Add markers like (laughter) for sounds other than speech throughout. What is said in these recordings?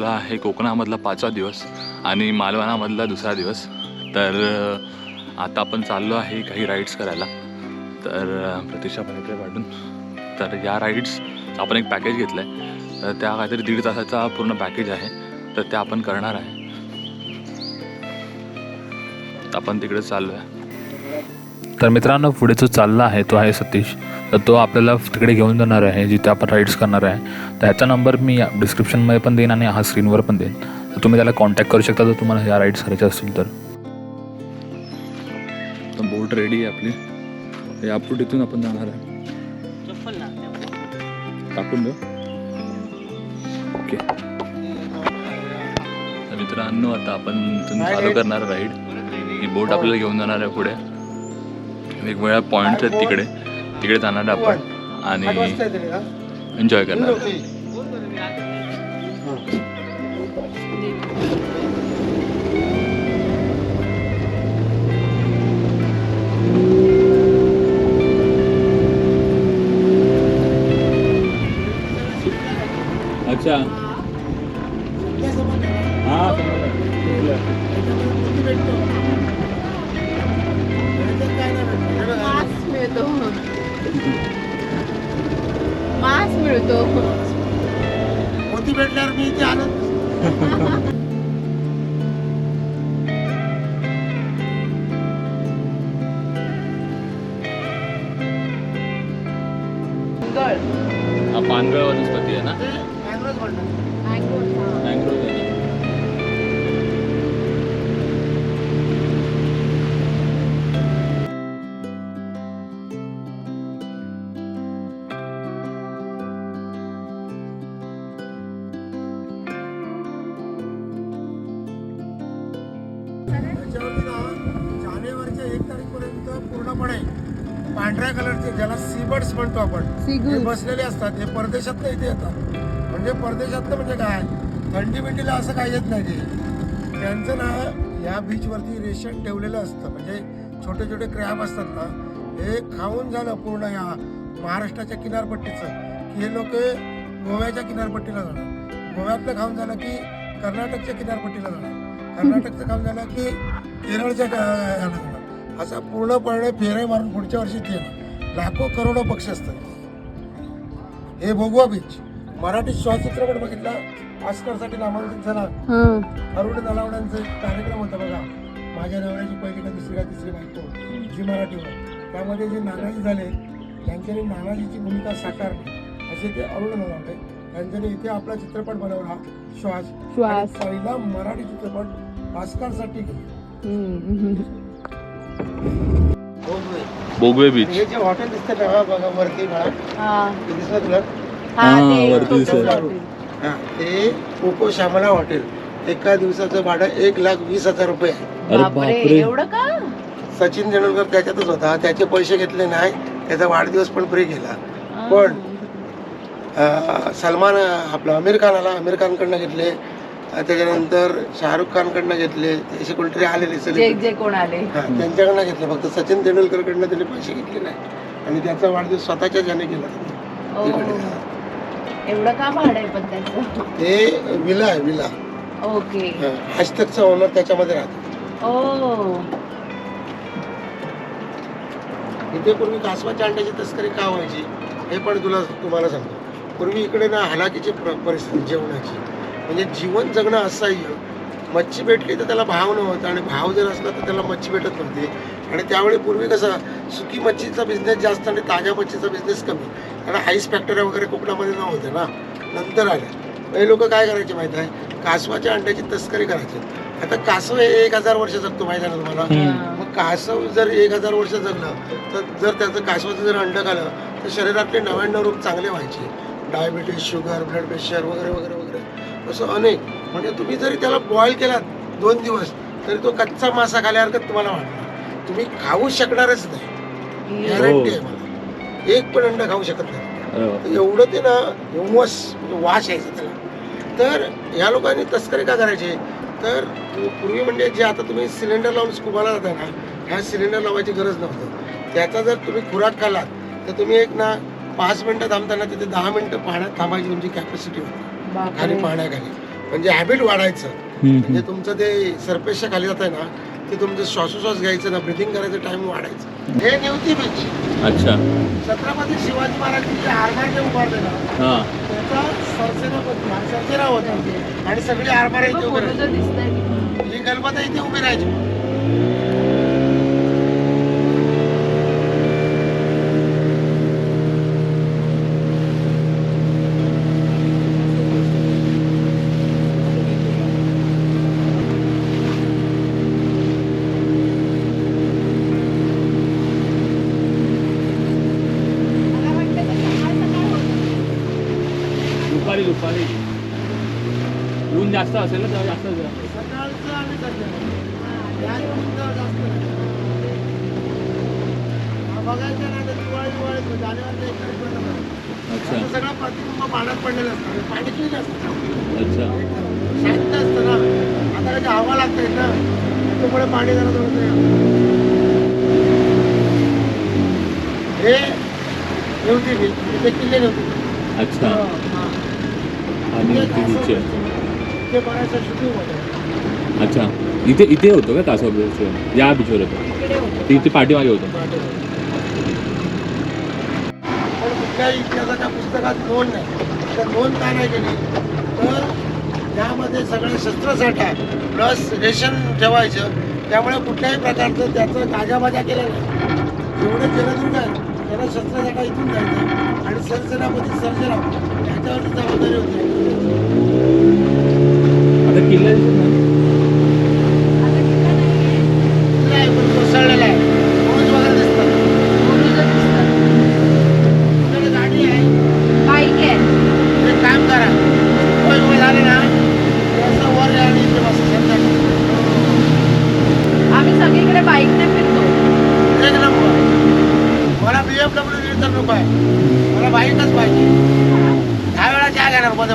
आपला आहे कोकणामधला पाचवा दिवस आणि मालवणामधला दुसरा दिवस. तर आता आपण चाललो आहे काही राईड्स करायला. तर प्रतीक्षा पण इकडे पाठवून तर या राईड्स आपण एक पॅकेज घेतलं आहे तर त्या काहीतरी दीड तासाचा पूर्ण पॅकेज आहे. तर त्या आपण करणार आहे. तर आपण तिकडे चाललो आहे तर मित्रांनो पुढे जो चालला आहे तो आहे सतीश. तर तो आपल्याला तिकडे घेऊन जाणार आहे जिथे आपण राईड्स करणार आहे. तर ह्याचा नंबर मी डिस्क्रिप्शनमध्ये पण देईन आणि हा स्क्रीनवर पण देईन. तर तुम्ही त्याला कॉन्टॅक्ट करू शकता जर तुम्हाला ह्या राईड्स करायच्या असतील तर. बोट रेडी आहे आपली. यापूट इथून आपण जाणार आहे. टाकून देऊ. ओके. तर मित्रांनो आता आपण इथून चालू करणार राईड ही बोट आपल्याला घेऊन जाणार आहे पुढे. वेगवेगळ्या पॉईंट्स आहेत तिकडे. तिकडे जाणार आपण आणि एन्जॉय करणार. अच्छा. गळ हा पानगळ वनस्पती आहे ना? बसलेले असतात हे परदेशात इथे येतात. म्हणजे परदेशात म्हणजे काय? थंडी बिंडीला असं काही येत नाही ते. त्यांचं ना या बीचवरती रेशन ठेवलेलं असतं. म्हणजे छोटे छोटे क्रॅब असतात ना हे खाऊन झालं पूर्ण या महाराष्ट्राच्या किनारपट्टीचं. की हे लोक गोव्याच्या किनारपट्टीला जाणार. गोव्यातलं खाऊन झालं की कर्नाटकच्या किनारपट्टीला जाणार. कर्नाटकचं खाऊन झालं की केरळच्या क- याला जाणार. असा पूर्णपणे फेरे मारून पुढच्या वर्षी ते येणार. लाखो करोडो पक्षी असतात. हे भोगवा बीच मराठी शॉर्ट चित्रपट बघितला. ऑस्करसाठी नामांकित झाला. अरुण नलावड्यांचा एक कार्यक्रम होता बघा. माझ्या नवऱ्याची पहिली का दुसरी का तिसरी बायको जी मराठीवर. त्यामध्ये जे नानाजी झाले त्यांच्यानी नानाजीची भूमिका साकारली. असे ते अरुण नलावडे त्यांच्यानी इथे आपला चित्रपट बनवला श्वास. श्वास. पहिला मराठी चित्रपट ऑस्करसाठी गेला. बोगवे बीच हे जे हॉटेल दिसतं ना बघा वरती बघा. हा. ते दिसलं तुला? हा ते वरती. हा कोको श्यामला हॉटेल एका दिवसाचं भाडं एक लाख वीस हजार रुपये आहे. अरे बापरे बापरे. एवढं का? सचिन तेंडुलकर त्याच्यातच होता. त्याचे पैसे घेतले नाही. त्याचा वाढदिवस पण फ्री गेला. पण अं, सलमान अं, आपला आमिर खान आला. आमिर खानकडनं घेतले. अं, त्याच्यानंतर शाहरुख खानकडनं घेतले असे कोणतरी आलेले जे जे कोण आले. हा त्यांच्याकडनं घेतले. फक्त सचिन तेंडुलकरकडनं त्यांनी पैसे घेतले नाही. आणि त्याचा वाढदिवस स्वतःच्या ज्याने केला. त्यांनी. तिकडे. एवढं का भाडं आहे पण त्याचं? ते विला आहे विला. ओके. हॅशटॅगचा ओनर त्याच्यामध्ये राहतो. ओ इथे पूर्वी कासवाच्या अंड्याची तस्करी का व्हायची हे पण तुला तुम्हाला सांगतो. पूर्वी इकडे ना हलाखीची प्र- परिस्थिती जेवणाची. म्हणजे जीवन जगणं असह्य. मच्छी भेटली तर त्याला भाव नव्हता आणि भाव जर असला तर त्याला मच्छी भेटत नव्हती. आणि त्यावेळी पूर्वी कसं सुकी मच्छीचा बिझनेस जास्त आणि ताज्या मच्छीचा बिझनेस कमी. कारण आईस फॅक्टऱ्या वगैरे कोकणामध्ये नव्हत्या ना. नंतर आल्या हे लोक काय करायचे माहिती आहे? कासवाच्या अंड्याची तस्करी करायची. आता कासव हे एक हजार वर्ष जगतो माहिती आहे ना तुम्हाला. मग कासव जर एक हजार वर्ष जगलं तर जर त्याचं कासवाचं जर अंड खालं तर शरीरातले नव्याण्णव रोग चांगले व्हायचे. डायबिटीज शुगर ब्लड प्रेशर वगैरे वगैरे वगैरे. असं अनेक. म्हणजे तुम्ही जरी त्याला बॉईल केलात दोन दिवस तरी तो कच्चा मासा खाल्यासारखं तुम्हाला वाटणार. तुम्ही खाऊ शकणारच नाही. गॅरंटी आहे मला. एक पण अंड खाऊ शकत नाही. तर एवढं ते ना एवढंच म्हणजे वास यायचा त्याला. तर ह्या लोकांनी तस्करी का करायची? तर पूर्वी म्हणजे जे आता तुम्ही सिलेंडर लावून स्कुबाला जाता ना ह्या सिलेंडर लावायची गरज नव्हतं. त्याचा जर तुम्ही खुराक खालात तर तुम्ही एक ना पाच मिनटं थांबताना तिथे दहा मिनटं पाण्यात थांबायची तुमची कॅपॅसिटी होती. खाली पाण्याखाली. म्हणजे हॅबिट वाढायचं. म्हणजे तुमचं ते सरफेसच्या खाली जात आहे ना ते तुमचं श्वासोश्वास घ्यायचं ना ब्रिथिंग करायचं टाइम वाढायचं. हे नेवती बीच अच्छा. छत्रपती शिवाजी महाराजांचे आरमार जे उभारले ना हां. त्याचा सरसेनापती हा सरसेना होता. आणि सगळी आरमार इथे उभे राहायची दिसतंय ही गणपती इथे उभी राहायची. जास्त असेल ना तेव्हा जास्त सकाळचं जास्त. बघायचं ना तर दिवाळी दिवाळी जानेवारी सगळं प्रतिबिंब पाण्यात पडलेलं असतं. पाणी क्लीन असतं अच्छा. शांत असतं ना. आता हवा लागते ना त्याच्यामुळे पाणी जरा हे नव्हती मी. इथे किल्ले नव्हते. अच्छा. आणि ते बघायचं शूटिंग होतं. अच्छा. इथे इथे होतं का बीच या बीचवर होतं. इथे पाठीमागे होतं. पण कुठल्याही इतिहासाच्या पुस्तकात नोंद नाही. तर नोंद का नाही केली? तर त्यामध्ये सगळे शस्त्रसाठा प्लस रेशन ठेवायचं. त्यामुळे कुठल्याही प्रकारचं त्याचं गाजाबाजा केलं नाही. जेवढे जलदुर्ग आहेत त्याला शस्त्रसाठा इथून जायचा. आणि सरसेनापती सर्जेराव याच्यावरती जबाबदारी होती. आता किल्ला दिसत नाही.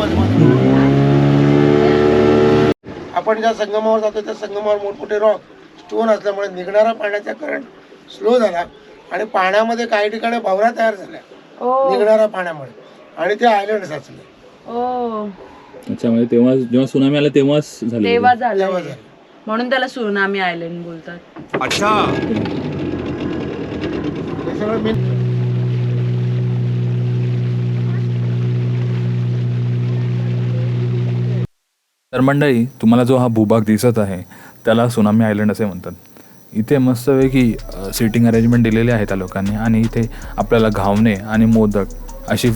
आता आपण ज्या संगमावर जातो त्या संगमावर मोठमोठे रॉक स्टोन असल्यामुळे निघणारा पाण्याचा करंट स्लो झाला आणि पाण्यामध्ये काही ठिकाणी भवरा तयार झाल्या. ओ. निघणाऱ्या पाण्यामुळे. आणि ते आयलंड साचले. ओ. अच्छा म्हणजे तेव्हा जेव्हा सुनामी आला तेव्हाच झालं तेव्हा तेव्हा झालं. म्हणून त्याला सुनामी आयलंड बोलतात. हे तर मंडळी तुम्हाला जो हा भूभाग दिसत आहे त्याला सुनामी आयलंड असे म्हणतात. इथे मस्तपैकी सिटिंग अरेंजमेंट दिलेले आहे त्या लोकांनी आणि इथे आपल्याला घावणे आणि मोदक अशी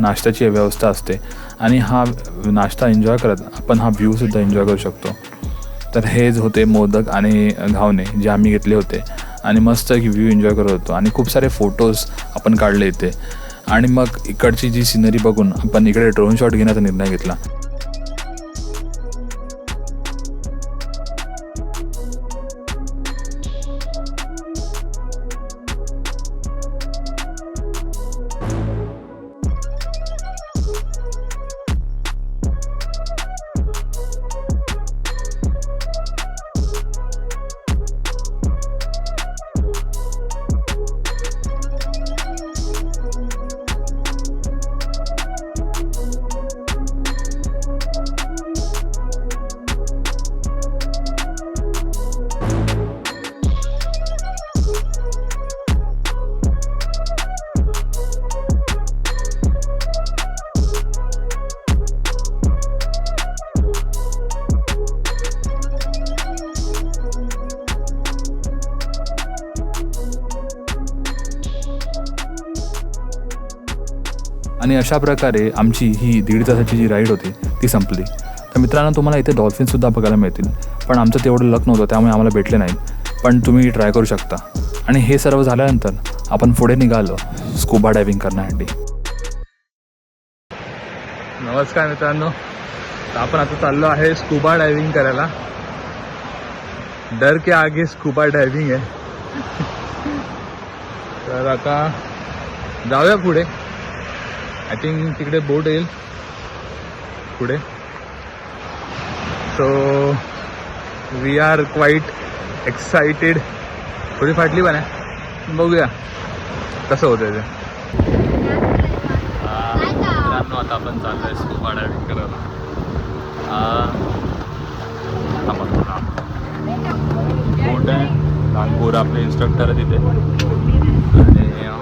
नाश्त्याची व्यवस्था असते आणि हा नाश्ता एन्जॉय करत आपण हा व्ह्यूसुद्धा एन्जॉय करू शकतो. तर हेच होते मोदक आणि घावणे जे आम्ही घेतले होते आणि मस्त की व्ह्यू एन्जॉय करत होतो आणि खूप सारे फोटोज आपण काढले इथे. आणि मग इकडची जी सिनरी बघून आपण इकडे ड्रोन शॉट घेण्याचा निर्णय घेतला. आणि अशा प्रकारे आमची ही दीड तासाची जी राईड होती ती संपली. तर मित्रांनो तुम्हाला इथे डॉल्फिनसुद्धा बघायला मिळतील. पण आमचं तेवढं लक नव्हतं त्यामुळे आम्हाला भेटले नाही पण तुम्ही ट्राय करू शकता. आणि हे सर्व झाल्यानंतर आपण पुढे निघालो स्कुबा डायव्हिंग करण्यासाठी. नमस्कार मित्रांनो. आपण आता चाललो आहे स्कुबा डायविंग करायला. डर के आगे स्कुबा डायविंग आहे. (laughs) तर आता जाऊया पुढे. आय थिंक तिकडे बोट येईल. पुढे. So we are quite excited थोडी फाटली पण आहे. बघूया. कसं होतं ते. आता आपण चाललो आहे स्कूबा डायविंग करायला थांबा, बोट आहे. लहान पोरं आपले इन्स्ट्रक्टर आहे तिथे आणि अं,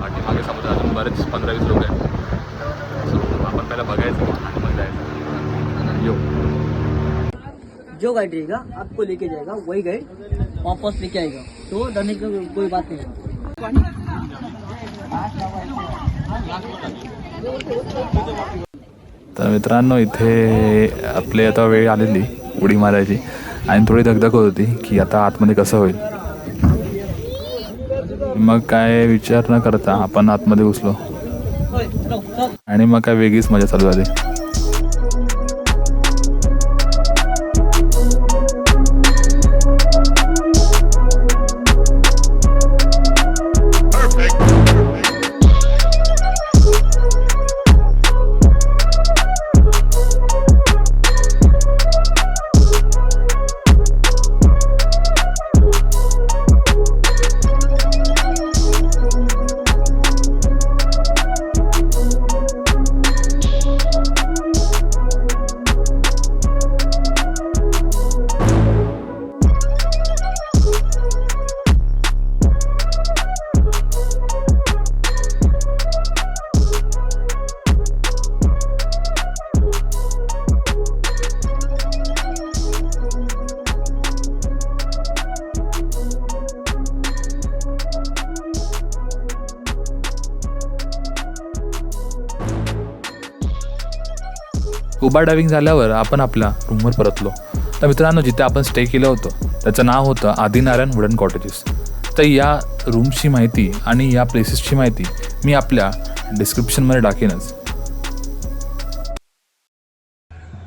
पाठीमागे समुद्र अजून बरेच पंधरा वीस लोक आहेत. So, आपण पहिला बघायचं आणि मग जायचं. यो जो गाइड रहेगा आपको लेके जाएगा वही गाइड वापस लेके आएगा तो डरने की कोई बात नहीं तर मित्रांनो इथे आपली आता वेळ आलेली उडी मारायची. आणि थोडी धगधग होत होती की आता आतमध्ये कसं होईल. मग काय विचार न करता आपण आतमध्ये घुसलो. आणि मग काय वेगळीच मजा चालू झाली. स्कुबा डायव्हिंग झाल्यावर आपण आपल्या रूमवर परतलो. तर मित्रांनो जिथे आपण स्टे केलं होतं त्याचं नाव होतं आदिनारायण वुडन कॉटेजेस. तर या रूमची माहिती आणि या प्लेसेसची माहिती मी आपल्या डिस्क्रिप्शनमध्ये टाकेनच.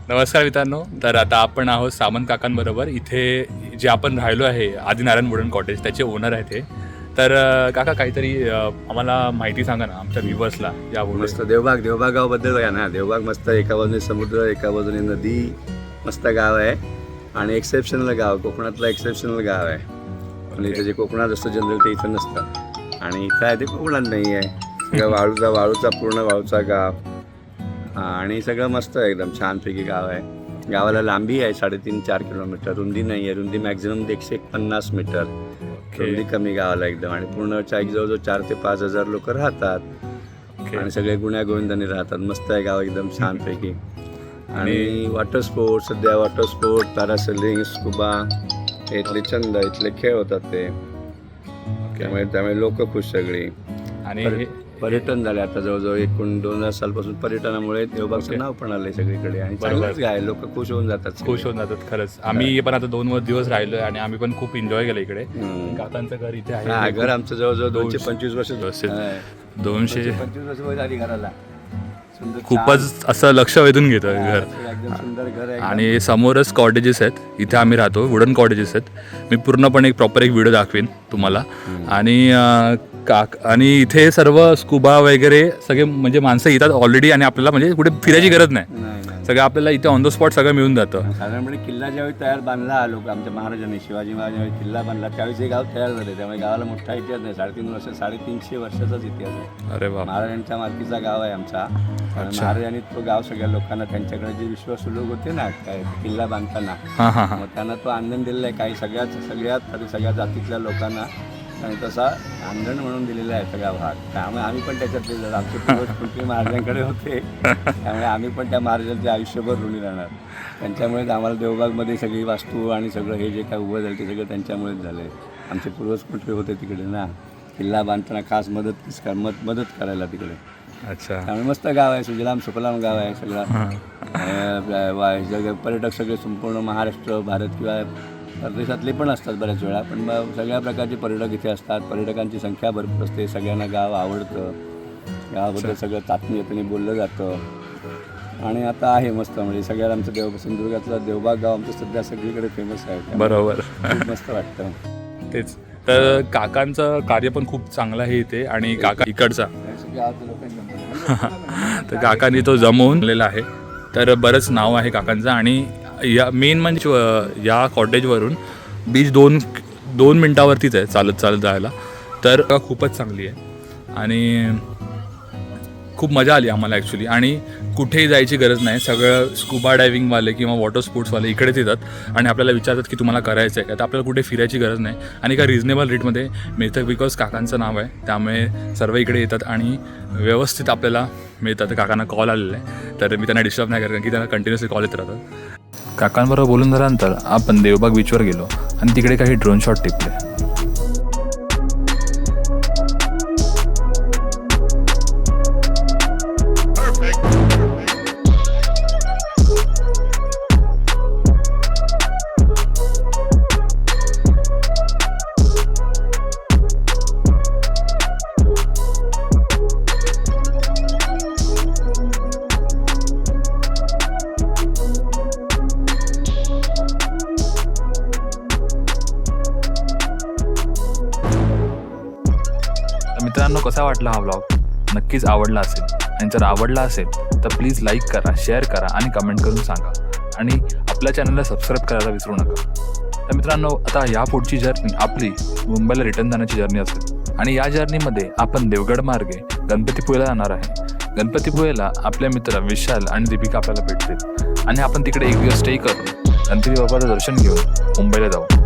नमस्कार मित्रांनो तर आता आपण आहोत सामंत काकांबरोबर. इथे जे आपण राहिलो आहे आदिनारायण वुडन कॉटेज त्याचे ओनर आहेत हे. तर काका काहीतरी आम्हाला माहिती सांगा ना आमच्या व्ह्युअर्सला या मस्त देवबाग देवबाग गावाबद्दल आहे ना. देवबाग मस्त. एका बाजूने समुद्र एका बाजूने नदी. मस्त गाव आहे. आणि एक्सेप्शनल गाव कोकणातलं एक्सेप्शनल गाव आहे. आणि इथे जे कोकणात असतं जनरल ते इथं नसतं. आणि इथं आहे ते कोकणात नाही आहे. सगळं (laughs) वाळूचा वाळूचा पूर्ण वाळूचा गाव. आणि सगळं मस्त आहे एकदम छानपैकी गाव आहे. गावाला लांबी आहे साडेतीन चार किलोमीटर. रुंदी नाही आहे. रुंदी मॅक्झिमम एकशे पन्नास मीटर रुंदी कमी गावाला एकदम आणि पूर्णच्या एक जवळजवळ चार ते पाच हजार लोक राहतात. आणि सगळे गुण्या गोविंदाने राहतात. मस्त आहे गाव एकदम छानपैकी. आणि वॉटर स्पोर्ट सध्या वॉटर स्पोर्ट पॅरासेलिंग स्कुबा इथले छंद इथले खेळ होतात ते. त्यामुळे त्यामुळे लोक खुश सगळी. आणि पर्यटन झाले आता जवळजवळ एकूण दोन हजार सालपासून पर्यटनामुळे देवबागचं. नाव पण आलंय सगळीकडे आणि. चांगलंच काय लोक खुश होऊन जातात. खुश होऊन जातात खरंच. आम्ही पण आता दोन वर दिवस राहिलोय आणि आम्ही पण खूप एन्जॉय केलं इकडे. काकांचं घर इथे आहे. घर आमचं जवळजवळ दोनशे पंचवीस वर्ष दोनशे- पंचवीस वर्ष वय झाली घराला. खूपच असं लक्ष वेधून छान. घर. एकदम सुंदर घर आहे. आणि समोरच कॉटेजेस आहेत. इथे आम्ही राहतो वुडन कॉटेजेस आहेत. मी पूर्णपणे एक प्रॉपर एक व्हिडिओ दाखवेन तुम्हाला. आणि काक. आणि इथे सर्व स्कुबा वगैरे सगळे म्हणजे माणसं येतात ऑलरेडी आणि आपल्याला म्हणजे कुठे फिरायची गरज नाही. सगळं आपल्याला इथे ऑन द स्पॉट सगळं मिळून जातं. साधारणपणे किल्ला ज्यावेळी तयार बांधला लोक आमच्या महाराजांनी शिवाजी महाराजांनी किल्ला बांधला त्यावेळी हे गाव तयार झाले त्यामुळे गावाला मोठा इतिहास नाही. साडेतीन वर्ष साडेतीनशे वर्षाचाच इतिहास आहे. अरे वा महाराजांच्या मालकीचा गाव आहे आमचा. महाराजांनी तो गाव सगळ्या लोकांना त्यांच्याकडे जे विश्वासू लोक होते ना काय किल्ला बांधताना मग त्यांना तो आनंद दिलेला आहे. काही सगळ्यात सगळ्यात सगळ्या जातीतल्या लोकांना आणि तसा आंदण म्हणून दिलेला आहे सगळा भाग. त्यामुळे आम्ही पण त्याच्यातले जर आमचे पूर्वज कुठे महाराजांकडे होते त्यामुळे आम्ही पण त्या महाराजांचे आयुष्यभर ऋणी राहणार. त्यांच्यामुळेच आम्हाला देवबागमध्ये सगळी वास्तू आणि सगळं हे जे काय उभं झालं ते सगळं त्यांच्यामुळेच झालं आहे आमचे पूर्वज कुठे होते तिकडे ना? किल्ला बांधताना खास मदत मत मदत करायला तिकडे. अच्छा. त्यामुळे मस्त गाव आहे सुजलाम सुफलाम गाव आहे सगळे. पर्यटक सगळे संपूर्ण महाराष्ट्र भारत किंवा परदेशातले पण असतात बऱ्याच वेळा पण मग सगळ्या प्रकारचे पर्यटक इथे असतात. पर्यटकांची संख्या भरपूर असते. सगळ्यांना गाव आवडतं. गावाबद्दल सगळं तात्मीयतेने बोललं जातं. आणि आता आहे मस्त म्हणजे सगळ्या आमचं देव सिंधुदुर्गातलं देवबाग गाव आमचं सध्या सगळीकडे फेमस आहे. बरोबर. मस्त वाटतं. तेच. तर काकांचं कार्य पण खूप चांगलं आहे इथे आणि काका इकडचा. (laughs) तर काकांनी तो जमवून आहे. तर बरंच नाव आहे काकांचं आणि या मेन म्हणजे या कॉटेजवरून बीच दोन दोन मिनटावरतीच आहे चालत चालत जायला. तर खूपच चांगली आहे. आणि खूप मजा आली आम्हाला ॲक्च्युली आणि कुठेही जायची गरज नाही. सगळं स्कुबा डायव्हिंगवाले किंवा वॉटर स्पोर्ट्सवाले इकडेच येतात आणि आपल्याला विचारतात की तुम्हाला करायचं आहे का? तर आपल्याला कुठे फिरायची गरज नाही. आणि का रिजनेबल रेटमध्ये मिळतं बिकॉज काकांचं नाव आहे. त्यामुळे सर्व इकडे येतात आणि व्यवस्थित आपल्याला मिळतात तर काकांना कॉल आलेला आहे. तर मी त्यांना डिस्टर्ब नाही करत कारण की त्यांना कंटिन्युअसली कॉल येत राहतात. काकांबरोबर बोलून झाल्यानंतर आपण देवबाग बीचवर गेलो आणि तिकडे काही ड्रोन शॉट टिपले. मित्रांनो कसा वाटला हा ब्लॉग नक्कीच आवडला असेल. आणि जर आवडला असेल तर प्लीज लाईक करा शेअर करा आणि कमेंट करून सांगा. आणि आपल्या चॅनलला सबस्क्राईब करायला विसरू नका. तर मित्रांनो आता या पुढची जर्नी आपली मुंबईला रिटर्न जाण्याची जर्नी असेल. आणि या जर्नीमध्ये आपण देवगड मार्गे गणपतीपुळेला जाणार आहे. गणपतीपुळेला आपले मित्र विशाल आणि दीपिका आपल्याला भेटतील. आणि आपण तिकडे एक दिवस स्टे करून गणपती बाबाचं दर्शन घेऊन मुंबईला जाऊ.